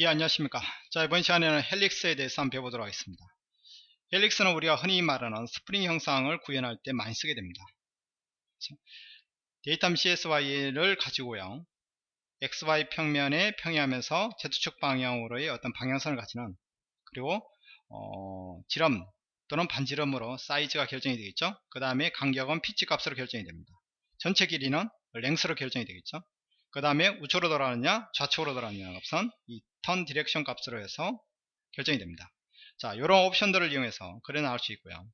예 안녕하십니까. 자 이번 시간에는 헬릭스에 대해서 한번 배워보도록 하겠습니다. 헬릭스는 우리가 흔히 말하는 스프링 형상을 구현할 때 많이 쓰게 됩니다. 그렇죠? 데이터 CSY를 가지고요. XY 평면에 평행하면서 Z축 방향으로의 어떤 방향선을 가지는 그리고 어, 지름 또는 반지름으로 사이즈가 결정이 되겠죠? 그 다음에 간격은 피치 값으로 결정이 됩니다. 전체 길이는 랭스로 결정이 되겠죠? 그 다음에 우측으로 돌아가느냐 좌측으로 돌아가느냐 값은 이 턴 디렉션 값으로 해서 결정이 됩니다. 자 이런 옵션들을 이용해서 그래 나올 수 있고요.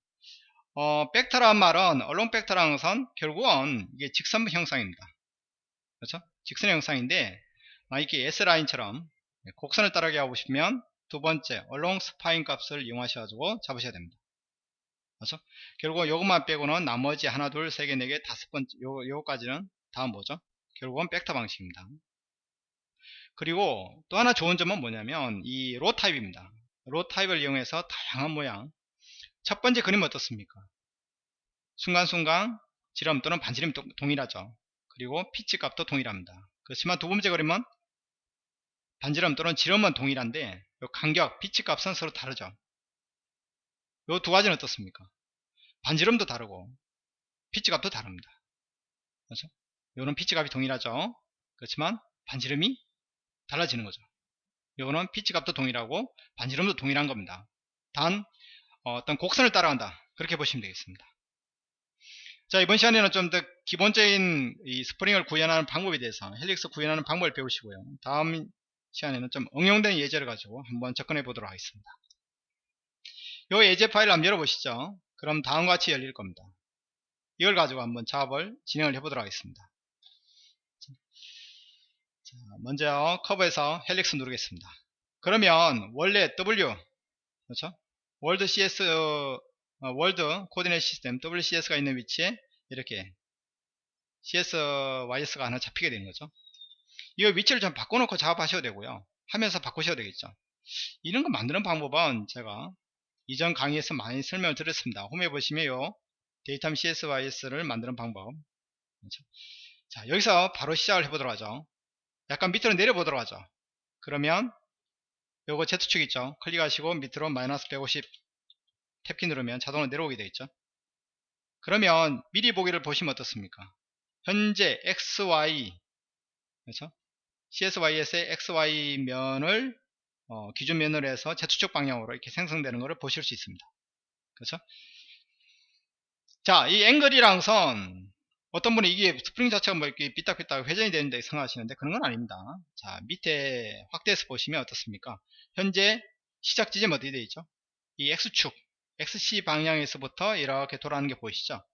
어, 벡터란 말은 얼롱 벡터라는 것은 결국은 이게 직선 형상입니다. 그렇죠? 직선 형상인데 아, 이렇게 S라인처럼 곡선을 따르게 하고 싶으면 두 번째 얼롱 스파인 값을 이용하셔가지고 잡으셔야 됩니다. 그렇죠? 결국 요것만 빼고는 나머지 하나 둘 세 개 네 개 다섯 번째 요, 요거까지는 다 뭐죠? 결국은 벡터 방식입니다. 그리고 또 하나 좋은 점은 뭐냐면 이 로 타입입니다. 로 타입을 이용해서 다양한 모양 첫 번째 그림 어떻습니까? 순간순간 지름 또는 반지름 동일하죠. 그리고 피치 값도 동일합니다. 그렇지만 두 번째 그림은 반지름 또는 지름은 동일한데 간격, 피치 값은 서로 다르죠. 이두 가지는 어떻습니까? 반지름도 다르고 피치 값도 다릅니다. 그렇죠? 요는 피치 값이 동일하죠. 그렇지만 반지름이 달라지는 거죠. 요거는 피치 값도 동일하고 반지름도 동일한 겁니다. 단 어떤 곡선을 따라간다. 그렇게 보시면 되겠습니다. 자 이번 시간에는 좀 더 기본적인 이 스프링을 구현하는 방법에 대해서 헬릭스 구현하는 방법을 배우시고요. 다음 시간에는 좀 응용된 예제를 가지고 한번 접근해 보도록 하겠습니다. 요 예제 파일을 한번 열어보시죠. 그럼 다음과 같이 열릴 겁니다. 이걸 가지고 한번 작업을 진행을 해보도록 하겠습니다. 자, 먼저 커브에서 헬릭스 누르겠습니다. 그러면 원래 W 그렇죠? 월드 CS 어, 월드 코디네이트 시스템 WCS가 있는 위치에 이렇게 CSYS가 하나 잡히게 되는 거죠. 이 위치를 좀 바꿔놓고 작업하셔도 되고요. 하면서 바꾸셔도 되겠죠. 이런 거 만드는 방법은 제가 이전 강의에서 많이 설명을 드렸습니다. 홈에 보시면 요 데이터 CSYS를 만드는 방법. 그렇죠? 자, 여기서 바로 시작을 해보도록 하죠. 약간 밑으로 내려보도록 하죠. 그러면 요거 Z축 있죠. 클릭하시고 밑으로 마이너스 150 탭키 누르면 자동으로 내려오게 되겠죠. 그러면 미리 보기를 보시면 어떻습니까? 현재 XY 그렇죠? CSYS의 XY 면을 어, 기준 면으로 해서 Z축 방향으로 이렇게 생성되는 것을 보실 수 있습니다. 그렇죠? 자, 이 앵글이랑 선 어떤 분이 이게 스프링 자체가 뭐 이렇게 삐딱삐딱 회전이 되는데 생각하시는데 그런 건 아닙니다. 자, 밑에 확대해서 보시면 어떻습니까? 현재 시작 지점이 어디 되어 있죠? 이 X축, XC 방향에서부터 이렇게 돌아가는 게 보이시죠?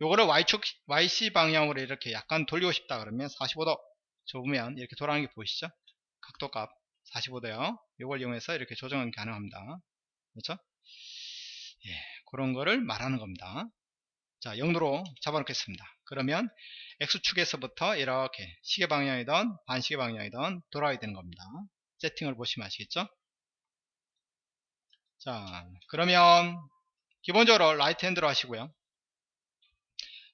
요거를 Y축, YC 방향으로 이렇게 약간 돌리고 싶다 그러면 45도 좁으면 이렇게 돌아가는 게 보이시죠? 각도값 45도요. 요걸 이용해서 이렇게 조정은 가능합니다. 그렇죠? 예, 그런 거를 말하는 겁니다. 자, 0도로 잡아놓겠습니다. 그러면 X축에서부터 이렇게 시계 방향이든 반시계 방향이든 돌아야 되는 겁니다. 세팅을 보시면 아시겠죠? 자, 그러면 기본적으로 라이트 핸드로 하시고요.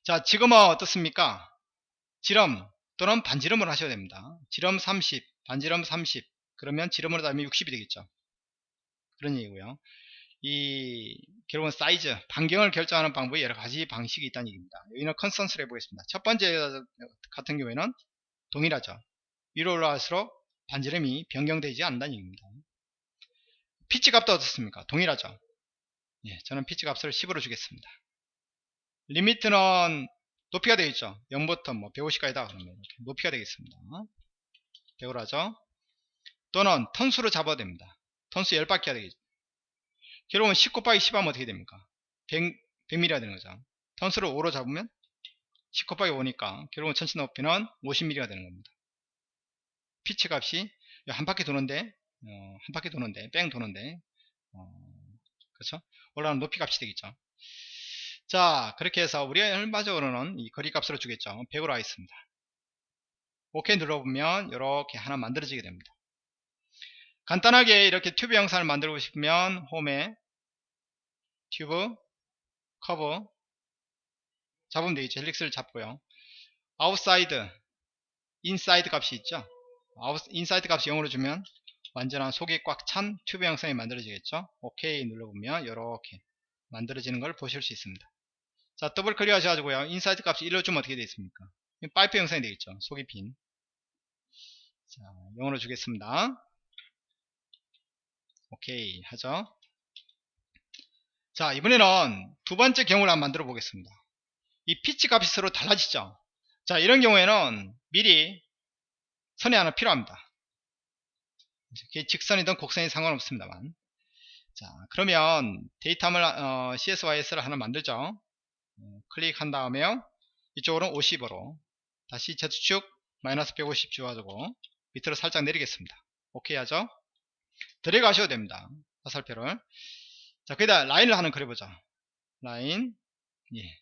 자, 지금은 어떻습니까? 지름 또는 반지름을 하셔야 됩니다. 지름 30, 반지름 30, 그러면 지름으로 따면 60이 되겠죠. 그런 얘기고요. 이 결국은 사이즈, 반경을 결정하는 방법이 여러 가지 방식이 있다는 얘기입니다. 여기는 컨스턴스를 해보겠습니다. 첫 번째 같은 경우에는 동일하죠. 위로 올라갈수록 반지름이 변경되지 않는다는 얘기입니다. 피치 값도 어떻습니까? 동일하죠. 예, 저는 피치 값을 10으로 주겠습니다. 리미트는 높이가 되겠죠. 0부터 뭐 150까지다 그러면 높이가 되겠습니다. 100으로 하죠. 또는 턴수로 잡아야 됩니다. 턴수 10바퀴가 되겠죠. 결국은 10 곱하기 10 하면 어떻게 됩니까? 100, 100mm가 되는 거죠. 턴수를 5로 잡으면 10 곱하기 5니까 결국은 전체 높이는 50mm가 되는 겁니다. 피치 값이 한 바퀴 도는데 어, 한 바퀴 도는데 뺑 도는데 어, 그렇죠? 올라가는 높이 값이 되겠죠. 자 그렇게 해서 우리가 일반적으로는 이 거리 값으로 주겠죠. 100으로 하겠습니다. 오케이 눌러보면 이렇게 하나 만들어지게 됩니다. 간단하게 이렇게 튜브 영상을 만들고 싶으면 홈에 튜브 커브 잡으면 되겠죠. 헬릭스를 잡고요. 아웃사이드 인사이드 값이 있죠. 아웃 인사이드 값이 0으로 주면 완전한 속이 꽉 찬 튜브 형상이 만들어지겠죠. OK 눌러보면 이렇게 만들어지는 걸 보실 수 있습니다. 자 더블 클릭 하셔가지고요. 인사이드 값이 1로 주면 어떻게 되겠습니까? 파이프 형상이 되겠죠. 속이 빈 자, 0으로 주겠습니다 오케이 하죠? 자 이번에는 두 번째 경우를 한번 만들어 보겠습니다. 이 피치 값이 서로 달라지죠? 자 이런 경우에는 미리 선이 하나 필요합니다. 이게 직선이든 곡선이 상관없습니다만. 자 그러면 데이터를 어, CSYS를 하나 만들죠? 어, 클릭한 다음에 이쪽으로는 50으로 다시 Z축 마이너스 150 주어가지고 밑으로 살짝 내리겠습니다. 오케이 하죠 들어가셔도 됩니다. 화살표를. 자 거기다 라인을 하나 그려보자. 라인 예.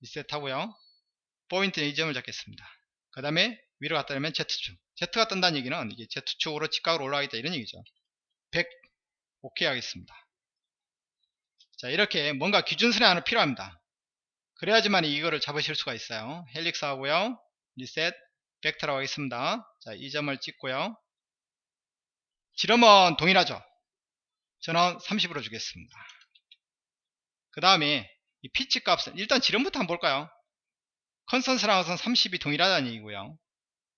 리셋 하고요. 포인트 이 점을 잡겠습니다. 그 다음에 위로 갔다 오면 Z축. Z가 뜬다는 얘기는 이게 Z축으로 직각으로 올라가겠다 이런 얘기죠. 100 오케이 하겠습니다. 자 이렇게 뭔가 기준선이 하나 필요합니다. 그래야지만 이거를 잡으실 수가 있어요. 헬릭스 하고요. 리셋 벡터라고 하겠습니다. 자 이 점을 찍고요 지름은 동일하죠? 저는 30으로 주겠습니다. 그 다음에 이 피치 값은 일단 지름부터 한번 볼까요? 컨센서랑은 30이 동일하다는 얘기고요.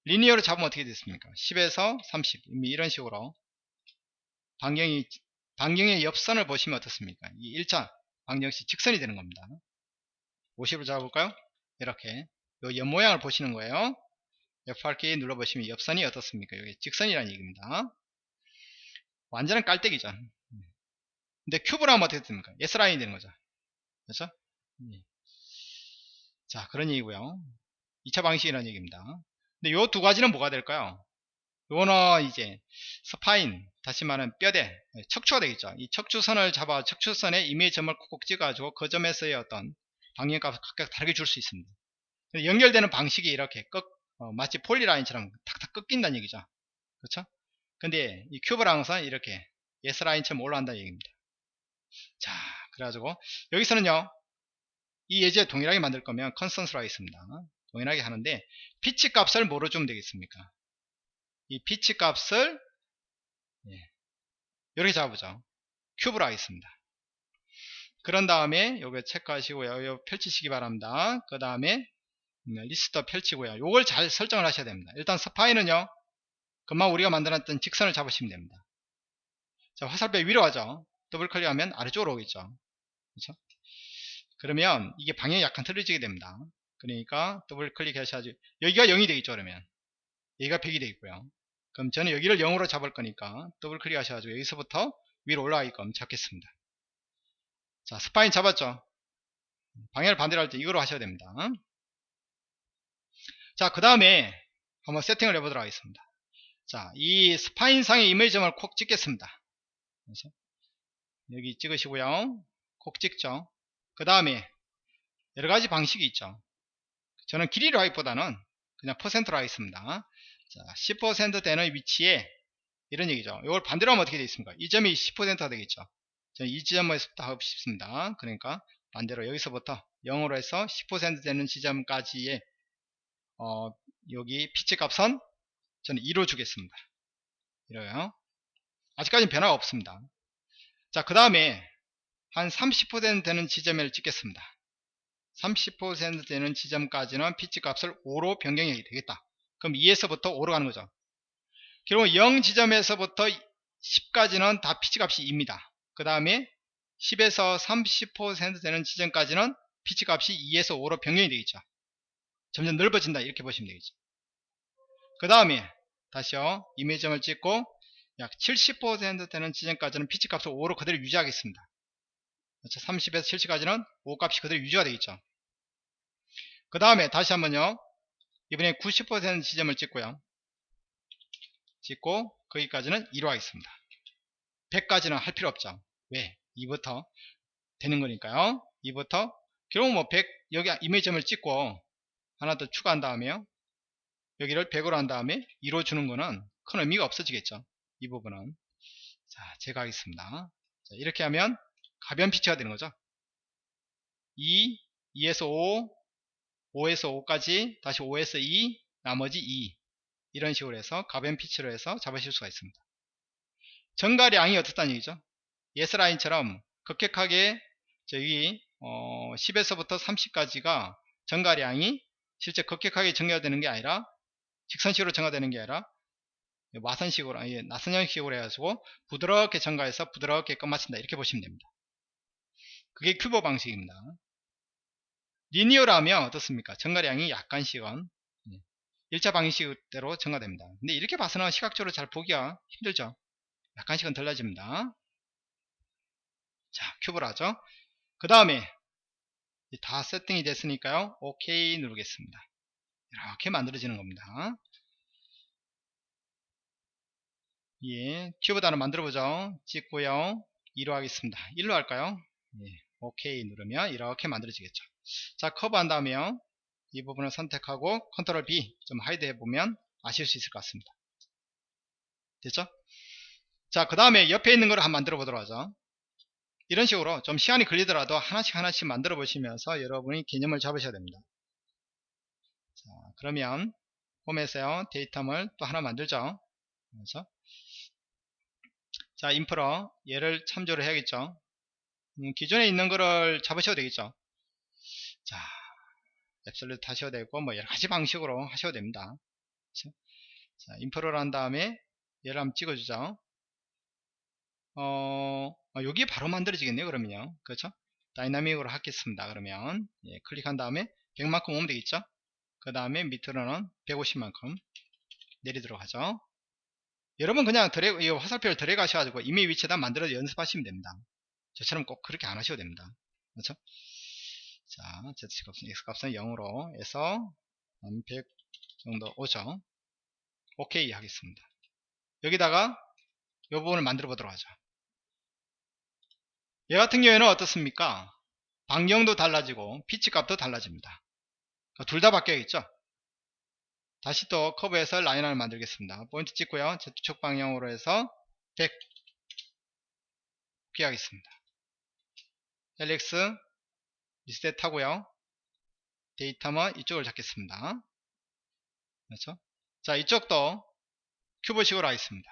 리니어로 잡으면 어떻게 됐습니까? 10에서 30 이미 이런 식으로. 반경이 반경의 옆선을 보시면 어떻습니까? 이 1차 방정식 직선이 되는 겁니다. 50으로 잡아볼까요? 이렇게 요 옆 모양을 보시는 거예요. F8키 눌러보시면 옆선이 어떻습니까? 여기 직선이라는 얘기입니다 완전한 깔때기죠 근데 큐브로 하면 어떻게 됩니까? S라인이 되는 거죠. 그렇죠? 예. 자 그런 얘기고요. 2차 방식이라는 얘기입니다. 근데 요 두 가지는 뭐가 될까요? 요거는 이제 스파인 다시 말하면 뼈대 예, 척추가 되겠죠. 이 척추선을 잡아 척추선에 이미지 점을 콕콕 찍어가지고 그 점에서의 어떤 방향값을 각각 다르게 줄 수 있습니다. 연결되는 방식이 이렇게 꺾 어, 마치 폴리라인처럼 탁탁 꺾인다는 얘기죠. 그렇죠 근데 이 큐브랑 항상 이렇게 S라인처럼 올라간다는 얘기입니다. 자 그래가지고 여기서는요 이 예제 동일하게 만들 거면 컨스턴스라고 있습니다. 동일하게 하는데 피치 값을 뭐로 주면 되겠습니까? 이 피치 값을 예, 이렇게 잡아보죠. 큐브로 하겠습니다. 그런 다음에 요거 체크하시고요. 요 펼치시기 바랍니다. 그 다음에 리스트 펼치고요. 요걸 잘 설정을 하셔야 됩니다. 일단 스파이는요 금방 우리가 만들었던 직선을 잡으시면 됩니다. 자 화살표 위로 가죠. 더블 클릭하면 아래쪽으로 오겠죠. 그렇죠? 그러면 이게 방향이 약간 틀어지게 됩니다. 그러니까 더블 클릭하셔야지. 여기가 0이 되겠죠 그러면. 여기가 100이 되겠고요. 그럼 저는 여기를 0으로 잡을 거니까 더블 클릭 하셔가지고 여기서부터 위로 올라가게끔 잡겠습니다. 자 스파인 잡았죠? 방향을 반대로 할 때 이거로 하셔야 됩니다. 자 그 다음에 한번 세팅을 해보도록 하겠습니다 자 이 스파인 상의 이미지점을 콕 찍겠습니다. 그래서 여기 찍으시고요. 콕 찍죠. 그 다음에 여러 가지 방식이 있죠. 저는 길이로 하기보다는 그냥 퍼센트로 하겠습니다. 자, 10% 되는 위치에 이런 얘기죠. 이걸 반대로 하면 어떻게 되겠습니까? 이 점이 10%가 되겠죠. 저는 이 지점에서부터 하고 싶습니다. 그러니까 반대로 여기서부터 0으로 해서 10% 되는 지점까지의 어, 여기 피치 값은 저는 2로 주겠습니다 이래요 아직까지는 변화가 없습니다 자, 그 다음에 한 30% 되는 지점을 찍겠습니다. 30% 되는 지점까지는 피치 값을 5로 변경이 되겠다. 그럼 2에서부터 5로 가는 거죠. 결국 0 지점에서부터 10까지는 다 피치 값이 2입니다. 그 다음에 10에서 30% 되는 지점까지는 피치 값이 2에서 5로 변경이 되겠죠. 점점 넓어진다 이렇게 보시면 되겠죠. 그 다음에 다시요 이미지점을 찍고 약 70% 되는 지점까지는 피치 값을 5로 그대로 유지하겠습니다. 30에서 70까지는 5 값이 그대로 유지가 되겠죠. 그 다음에 다시 한번요. 이번에 90% 지점을 찍고요. 찍고 거기까지는 2로 하겠습니다. 100까지는 할 필요 없죠. 왜? 2부터 되는 거니까요. 2부터 결국 뭐 100, 여기 이미지점을 찍고 하나 더 추가한 다음에요. 여기를 100으로 한 다음에 2로 주는 거는 큰 의미가 없어지겠죠. 이 부분은. 자 제가 하겠습니다. 자, 이렇게 하면 가변 피치가 되는 거죠. 2, 2에서 5 5에서 5까지 다시 5에서 2 나머지 2 이런 식으로 해서 가변 피치로 해서 잡으실 수가 있습니다. 정가량이 어떻다는 얘기죠? 예스라인처럼 급격하게 저기 어, 10에서부터 30까지가 정가량이 실제 급격하게 증가되는 게 아니라 직선식으로 증가되는 게 아니라 와선식으로 아니 나선 형식으로 해가지고 부드럽게 증가해서 부드럽게 끝마친다. 이렇게 보시면 됩니다. 그게 큐버 방식입니다. 리니어라면 어떻습니까? 증가량이 약간씩은 1차 방식대로 증가됩니다. 근데 이렇게 봐서는 시각적으로 잘 보기가 힘들죠. 약간씩은 달라집니다. 자 큐브를 하죠. 그 다음에 다 세팅이 됐으니까요. OK 누르겠습니다 이렇게 만들어지는 겁니다. 예, 큐브 단어 만들어 보죠. 찍고요. 2로 하겠습니다. 1로 할까요? 예, OK 누르면 이렇게 만들어지겠죠. 자 커브 한 다음에요. 이 부분을 선택하고 컨트롤 B 좀 하이드 해보면 아실 수 있을 것 같습니다. 됐죠? 자 그 다음에 옆에 있는 거를 한번 만들어 보도록 하죠. 이런 식으로 좀 시간이 걸리더라도 하나씩 하나씩 만들어 보시면서 여러분이 개념을 잡으셔야 됩니다. 자, 그러면 홈에서요 데이터물 또 하나 만들죠. 그래서 자 인프로 얘를 참조를 해야겠죠. 음, 기존에 있는 거를 잡으셔도 되겠죠. 자 앱솔루트 하셔도 되고 뭐 여러 가지 방식으로 하셔도 됩니다. 그렇죠? 자 인프로를 한 다음에 얘를 한번 찍어주죠. 어, 어, 여기 바로 만들어지겠네요 그러면요 그렇죠 다이나믹으로 하겠습니다 그러면 예, 클릭한 다음에 100만큼 오면 되겠죠 그 다음에 밑으로는 150만큼 내리도록 하죠. 여러분 그냥 드래, 이 화살표를 들어 가셔가지고 이미 위치에다 만들어 연습하시면 됩니다. 저처럼 꼭 그렇게 안 하셔도 됩니다. 그렇죠? 자 z값은 x값은 0으로 해서 100 정도 오죠? 오케이 하겠습니다. 여기다가 이 부분을 만들어 보도록 하죠. 얘 같은 경우에는 어떻습니까? 반경도 달라지고 피치 값도 달라집니다. 그러니까 둘다 바뀌어야겠죠? 다시 또 커브에서 라인 하나 만들겠습니다. 포인트 찍고요. Z축 방향으로 해서 100 피하겠습니다. LX 리셋 하고요. 데이터만 이쪽을 잡겠습니다. 그렇죠? 자, 이쪽도 큐브식으로 하겠습니다.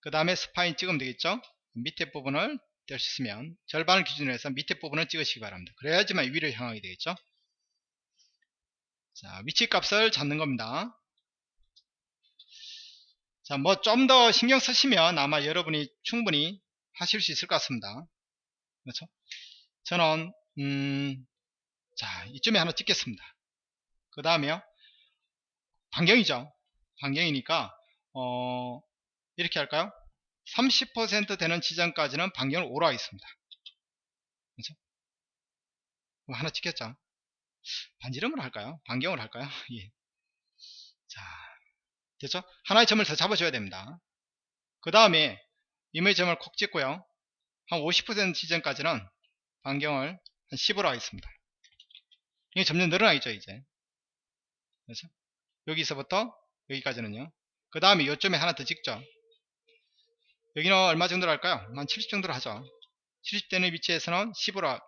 그 다음에 스파인 찍으면 되겠죠? 밑에 부분을 있으면 절반을 기준으로 해서 밑에 부분을 찍으시기 바랍니다. 그래야지만 위로 향하게 되겠죠. 자, 위치 값을 잡는 겁니다. 자, 뭐 좀 더 신경 쓰시면 아마 여러분이 충분히 하실 수 있을 것 같습니다. 그렇죠? 저는 음, 자, 이쯤에 하나 찍겠습니다. 그 다음에요. 반경이죠. 반경이니까 어, 이렇게 할까요? 30% 되는 지점까지는 반경을 오로 하겠습니다. 그렇죠? 하나 찍혔죠? 반지름을 할까요? 반경을 할까요? 예. 자, 됐죠? 하나의 점을 더 잡아줘야 됩니다. 그 다음에 이메이 점을 콕 찍고요. 한 50% 지점까지는 반경을 한 10으로 하겠습니다. 이게 점점 늘어나겠죠, 이제. 그렇죠? 여기서부터 여기까지는요. 그 다음에 이점에 하나 더 찍죠. 여기는 얼마 정도로 할까요? 한 70 정도로 하죠. 70 되는 위치에서는 10으로,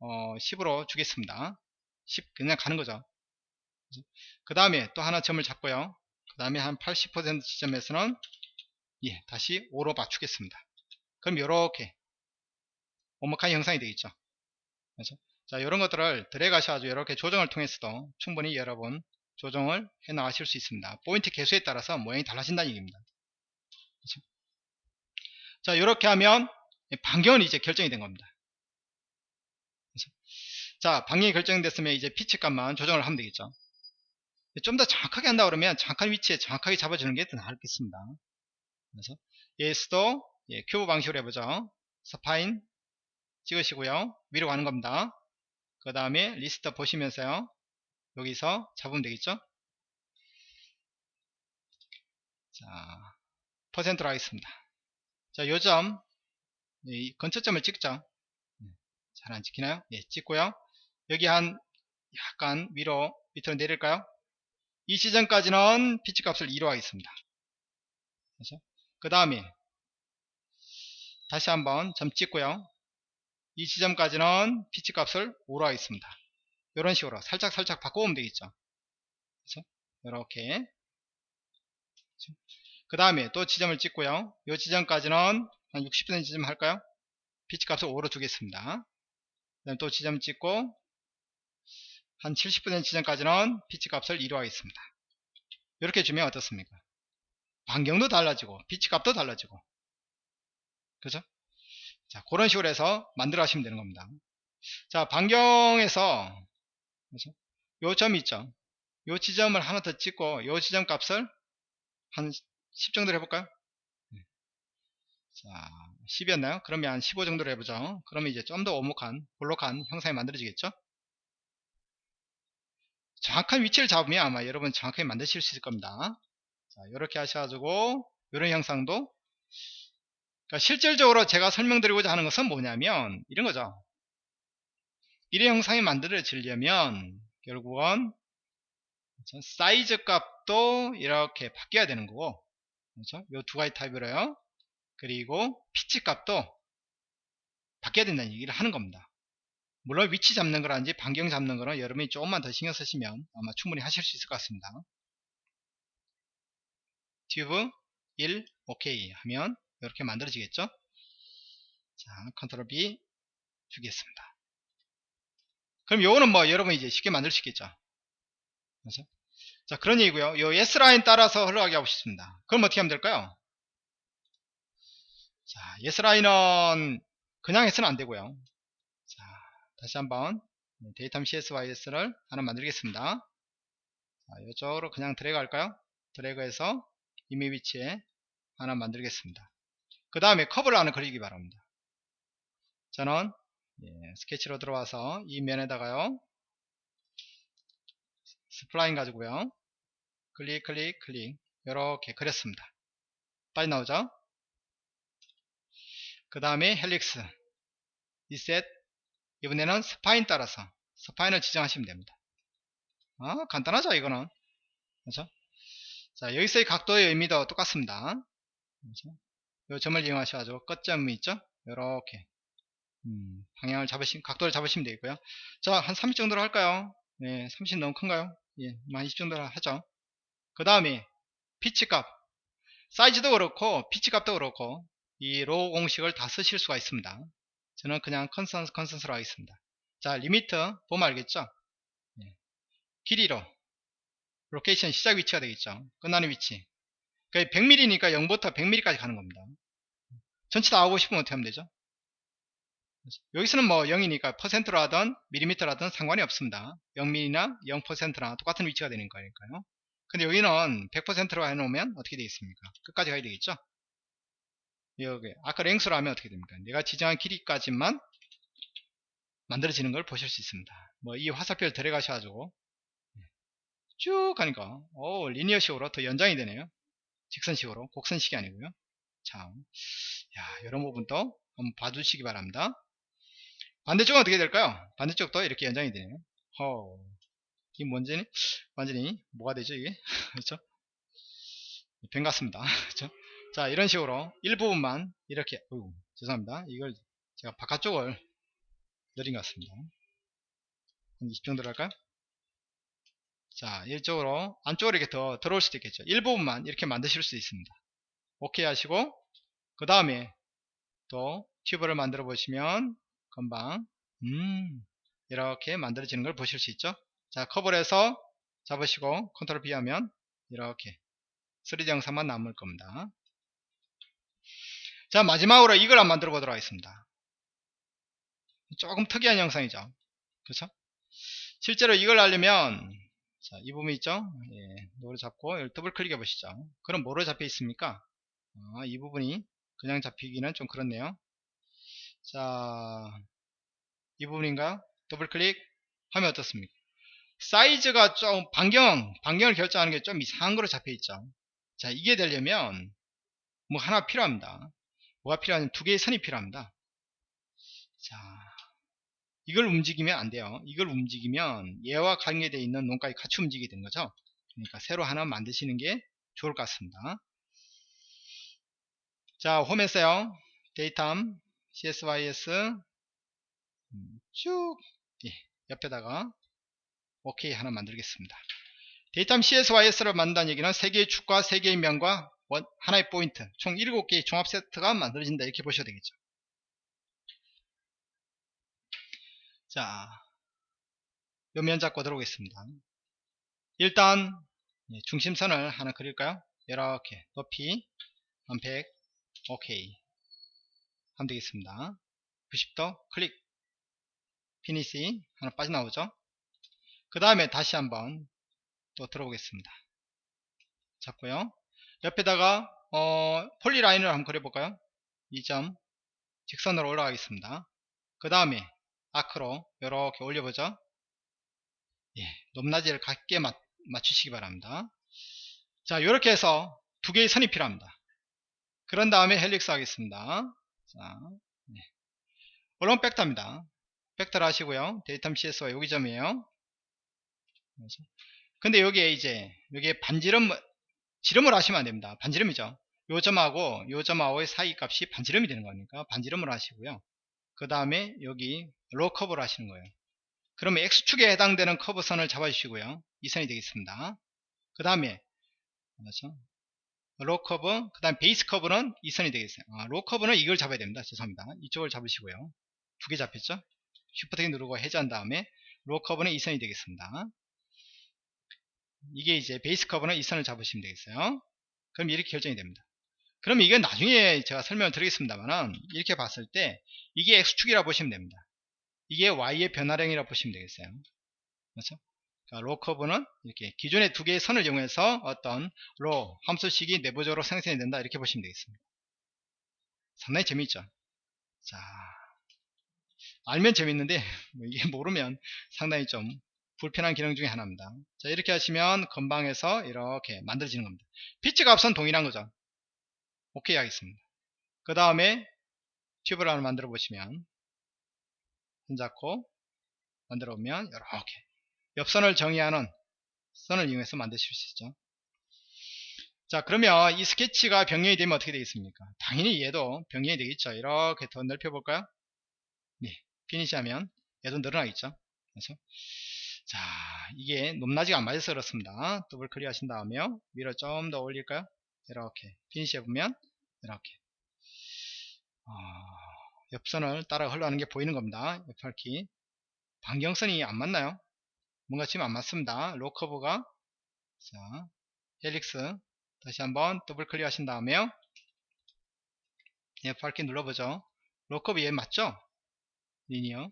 어, 10으로 주겠습니다. 10 그냥 가는 거죠. 그 다음에 또 하나 점을 잡고요. 그 다음에 한 80% 지점에서는 예, 다시 5로 맞추겠습니다. 그럼 이렇게 오목한 형상이 되겠죠. 그렇죠? 자, 이런 것들을 들어가셔가지고 이렇게 조정을 통해서도 충분히 여러분 조정을 해 나가실 수 있습니다. 포인트 개수에 따라서 모양이 달라진다는 얘기입니다. 그렇죠? 자 이렇게 하면 반경은 이제 결정이 된 겁니다? 자 반경이 결정됐으면 이제 피치 값만 조정을 하면 되겠죠. 좀 더 정확하게 한다 그러면 정확한 위치에 정확하게 잡아주는 게 더 나겠습니다. 그래서 예스도 예, 큐브 방식으로 해보죠. 스파인 찍으시고요. 위로 가는 겁니다. 그 다음에 리스트 보시면서요. 여기서 잡으면 되겠죠? 자 퍼센트로 하겠습니다 자, 요점 건초점을 찍죠. 네, 잘안 찍히나요? 예, 찍고요. 여기 한 약간 위로 밑으로 내릴까요? 이 시점까지는 피치 값을 2로 하겠습니다. 그 다음에 다시 한번 점 찍고요. 이 지점까지는 피치 값을 5로 하겠습니다. 이런 식으로 살짝 살짝 바꿔보면 되겠죠. 그렇죠? 이렇게 그 다음에 또 지점을 찍고요. 이 지점까지는 한 60% 지점 할까요? 피치 값을 5로 두겠습니다. 또 지점 찍고 한 70% 지점까지는 피치 값을 2로 하겠습니다. 이렇게 주면 어떻습니까? 반경도 달라지고 피치 값도 달라지고 그죠? 자 그런 식으로 해서 만들어 하시면 되는 겁니다. 자 반경에서 그죠? 요 점이 있죠. 요 지점을 하나 더 찍고 요 지점 값을 한 10 정도로 해볼까요? 네. 자 10이었나요? 그러면 한 15 정도로 해보죠. 그러면 이제 좀 더 오목한 볼록한 형상이 만들어지겠죠? 정확한 위치를 잡으면 아마 여러분 정확하게 만드실 수 있을 겁니다. 자, 이렇게 하셔가지고 이런 형상도 그러니까 실질적으로 제가 설명드리고자 하는 것은 뭐냐면 이런 거죠. 이런 형상이 만들어지려면 결국은? 사이즈 값도 이렇게 바뀌어야 되는 거고 그렇죠? 이두 가지 타입으로요. 그리고 피치 값도 바뀌어야 된다는 얘기를 하는 겁니다. 물론 위치 잡는 거라든지 반경 잡는 거는 여러분이 조금만 더 신경 쓰시면 아마 충분히 하실 수 있을 것 같습니다. 튜브 1 오케이 하면 이렇게 만들어지겠죠. 자 컨트롤 B 주겠습니다. 그럼 요거는 뭐 여러분 이제 쉽게 만들 수 있겠죠. 그렇죠? 자 그런 얘기고요. 요 S라인 따라서 흘러가게 하고 싶습니다. 그럼 어떻게 하면 될까요? 자 S라인은 그냥 해서는 안 되고요. 자 다시 한번 데이터 CSYS를 하나 만들겠습니다. 자, 이쪽으로 그냥 드래그 할까요? 드래그해서 이미 위치에 하나 만들겠습니다. 그 다음에 커브를 하나 그리기 바랍니다. 저는 예, 스케치로 들어와서 이 면에다가요 스플라인 가지고요 클릭 클릭 클릭 이렇게 그렸습니다. 빨리 나오죠? 그 다음에 헬릭스 리셋 이번에는 스파인 따라서 스파인을 지정하시면 됩니다. 아, 간단하죠 이거는 그렇죠? 자 여기서의 각도의 의미도 똑같습니다. 그렇죠? 이 점을 이용하셔가지고 끝점이 있죠? 이렇게 음, 방향을 잡으시 각도를 잡으시면 되겠고요. 자, 한 30 정도로 할까요? 네, 30 너무 큰가요? 예, 한20 정도로 하죠. 그 다음에 피치 값, 사이즈도 그렇고 피치 값도 그렇고 이 로우 공식을 다 쓰실 수가 있습니다. 저는 그냥 컨센스 컨센스로 하겠습니다. 자, 리미트 보면 알겠죠? 예. 길이로 로케이션 시작 위치가 되겠죠. 끝나는 위치. 100mm니까 0부터 100mm까지 가는 겁니다. 전체 다 하고 싶으면 어떻게 하면 되죠? 여기서는 뭐 0이니까 퍼센트로 하든 밀리미터라든 상관이 없습니다. 0mm나 0%나 똑같은 위치가 되는 거니까요. 근데 여기는 100%로 해놓으면 어떻게 되겠습니까? 끝까지 가야 되겠죠? 여기 아까 랭스로 하면 어떻게 됩니까? 내가 지정한 길이까지만 만들어지는 걸 보실 수 있습니다. 뭐 이 화살표를 들어가셔가지고 쭉 가니까 오 리니어식으로 더 연장이 되네요. 직선식으로 곡선식이 아니고요. 참, 야 이런 부분도 한번 봐주시기 바랍니다. 반대쪽은 어떻게 될까요? 반대쪽도 이렇게 연장이 되네요. 허, 이게 뭔지 완전히 뭐가 되죠 이게? 그렇죠? 뱀 같습니다. 그렇죠? 자 이런 식으로 일부분만 이렇게 어이구, 죄송합니다. 이걸 제가 바깥쪽을 느린 것 같습니다. 한 20 정도로 할까요? 자 이쪽으로 안쪽으로 이렇게 더 들어올 수도 있겠죠. 일부분만 이렇게 만드실 수 있습니다. 오케이 하시고 그 다음에 또 튜브를 만들어 보시면 금방. 음 이렇게 만들어지는 걸 보실 수 있죠? 자 커버를 해서 잡으시고 컨트롤 B 하면 이렇게 3D 영상만 남을 겁니다. 자 마지막으로 이걸 한번 만들어 보도록 하겠습니다. 조금 특이한 영상이죠? 그렇죠? 실제로 이걸 하려면 자, 이 부분 있죠? 예, 노를 잡고 더블 클릭해 보시죠. 그럼 뭐로 잡혀 있습니까? 아, 이 부분이 그냥 잡히기는 좀 그렇네요 자, 이 부분인가요? 더블 클릭 하면 어떻습니까? 사이즈가 좀 반경, 반경을 결정하는 게 좀 이상한 거로 잡혀 있죠. 자, 이게 되려면 뭐 하나 필요합니다. 뭐가 필요하냐면 두 개의 선이 필요합니다. 자, 이걸 움직이면 안 돼요. 이걸 움직이면 얘와 관계되어 있는 놈까지 같이 움직이게 되는 거죠. 그러니까 새로 하나 만드시는 게 좋을 것 같습니다. 자, 홈에서요. 데이텀 CSYS 음, 쭉 예, 옆에다가 OK 하나 만들겠습니다. 데이터 CSYS를 만든다는 얘기는 세 개의 축과 세 개의 면과 원, 하나의 포인트 총 7개의 종합 세트가 만들어진다 이렇게 보셔야 되겠죠 자, 요면 잡고 들어오겠습니다. 일단 예, 중심선을 하나 그릴까요? 이렇게 높이 한 100, 오케이 하면 되겠습니다. 90도 클릭 피니시 하나 빠져나오죠? 그 다음에 다시 한번 또 들어보겠습니다. 잡고요. 옆에다가 어, 폴리라인을 한번 그려볼까요? 2점 직선으로 올라가겠습니다. 그 다음에 아크로 이렇게 올려보죠. 예, 높낮이를 같게 맞, 맞추시기 바랍니다. 자, 이렇게 해서 두 개의 선이 필요합니다. 그런 다음에 헬릭스 하겠습니다. 자, 네. 물론 벡터입니다. 벡터를 하시고요. 데이터 CS와 여기 점이에요. 그렇죠? 근데 여기에 이제 여기에 반지름 지름을 하시면 안 됩니다. 반지름이죠. 요 점하고 요 점하고의 사이 값이 반지름이 되는 거니까 반지름을 하시고요. 그 다음에 여기 로 커브를 하시는 거예요. 그러면 X축에 해당되는 커브선을 잡아주시고요. 이 선이 되겠습니다. 그 다음에 그렇죠? 로 커브, 그 다음 베이스 커브는 이 선이 되겠어요. 아, 로 커브는 이걸 잡아야 됩니다. 죄송합니다. 이쪽을 잡으시고요. 두 개 잡혔죠? 슈퍼트키 누르고 해제한 다음에 로 커브는 이 선이 되겠습니다. 이게 이제 베이스 커브는 이 선을 잡으시면 되겠어요. 그럼 이렇게 결정이 됩니다. 그럼 이건 나중에 제가 설명을 드리겠습니다만 이렇게 봤을 때 이게 X축이라 고 보시면 됩니다. 이게 Y의 변화량이라 고 보시면 되겠어요. 그렇죠? 그러니까 로 커브는 이렇게 기존의 두 개의 선을 이용해서 어떤 로 함수식이 내부적으로 생성이 된다 이렇게 보시면 되겠습니다. 상당히 재미있죠. 자 알면 재밌는데 뭐 이게 모르면 상당히 좀 불편한 기능 중에 하나입니다. 자 이렇게 하시면 건방에서 이렇게 만들어지는 겁니다. 피치 값은 동일한 거죠. 오케이 하겠습니다. 그 다음에 튜브를 하나 만들어 보시면 손잡고 만들어 보면 이렇게 옆선을 정의하는 선을 이용해서 만드실 수 있죠. 자 그러면 이 스케치가 변경이 되면 어떻게 되겠습니까? 당연히 얘도 변경이 되겠죠. 이렇게 더 넓혀 볼까요? 네, 피니시 하면 얘도 늘어나겠죠. 그래서 자 이게 높낮이가 안 맞아서 그렇습니다. 더블 클릭 하신 다음에 위로 좀 더 올릴까요? 이렇게 피니시 해보면 이렇게 어, 옆선을 따라 흘러가는 게 보이는 겁니다. F8키 반경선이 안 맞나요? 뭔가 지금 안 맞습니다. 로커브가 자 헬릭스 다시 한번 더블 클릭 하신 다음에요. F8키 눌러보죠. 로커브 얘 맞죠? 리니어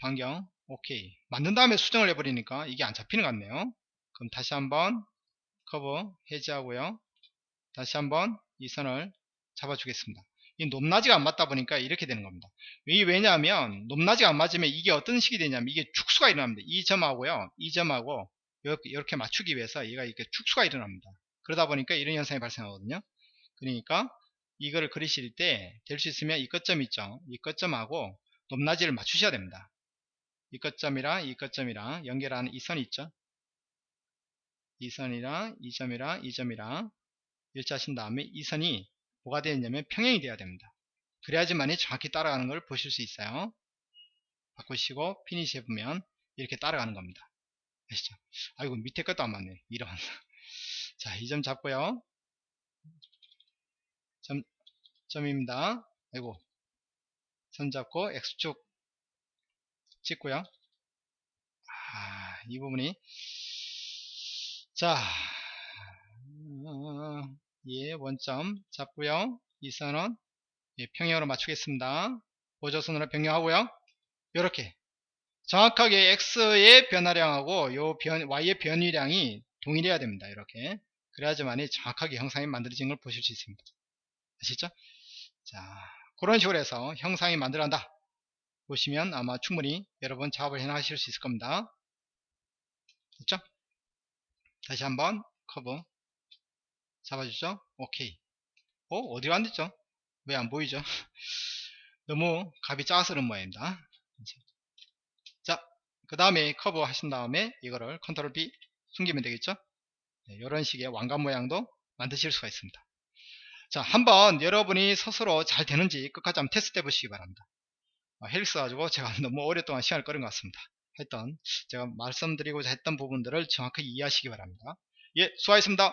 반경 오케이 만든 다음에 수정을 해버리니까 이게 안 잡히는 것 같네요. 그럼 다시 한번 커브 해제하고요. 다시 한번 이 선을 잡아주겠습니다. 이 높낮이가 안 맞다 보니까 이렇게 되는 겁니다. 왜냐하면 높낮이가 안 맞으면 이게 어떤 식이 되냐면 이게 축수가 일어납니다. 이 점하고요. 이 점하고 이렇게, 이렇게 맞추기 위해서 얘가 이렇게 축수가 일어납니다. 그러다 보니까 이런 현상이 발생하거든요. 그러니까 이거를 그리실 때 될 수 있으면 이 끝점 있죠. 이 끝점하고 높낮이를 맞추셔야 됩니다. 이 끝점이랑 이 끝점이랑 연결하는 이 선이 있죠. 이 선이랑 이 점이랑 이 점이랑 일치하신 다음에 이 선이 뭐가 되어 있냐면 평행이 되어야 됩니다. 그래야지만이 정확히 따라가는 걸 보실 수 있어요. 바꾸시고 피니시 해보면 이렇게 따라가는 겁니다. 아시죠? 아이고 밑에 것도 안 맞네. 이런. 자, 이 점 잡고요. 점, 점입니다. 아이고. 선 잡고 X축 찍고요. 아, 이 부분이 자, 예, 원점 잡고요. 이 선은 예, 평형으로 맞추겠습니다. 보조선으로 변경하고요. 이렇게 정확하게 x의 변화량하고 요 변, y의 변위량이 동일해야 됩니다. 이렇게 그래야지만이 정확하게 형상이 만들어진 걸 보실 수 있습니다. 아시죠? 자, 그런 식으로 해서 형상이 만들어간다. 보시면 아마 충분히 여러분 작업을 해 나가실 수 있을 겁니다. 됐죠? 다시 한번 커브 잡아주죠. 오케이. 어? 어디로 안 됐죠? 왜 안 보이죠? 너무 값이 작아서 그런 모양입니다. 자, 그 다음에 커브 하신 다음에 이거를 컨트롤 B 숨기면 되겠죠? 네, 이런 식의 왕관 모양도 만드실 수가 있습니다. 자, 한번 여러분이 스스로 잘 되는지 끝까지 한번 테스트 해보시기 바랍니다. 어, 헬스 가지고 제가 너무 오랫동안 시간을 끌은 것 같습니다. 했던, 제가 말씀드리고자 했던 부분들을 정확하게 이해하시기 바랍니다. 예, 수고하셨습니다.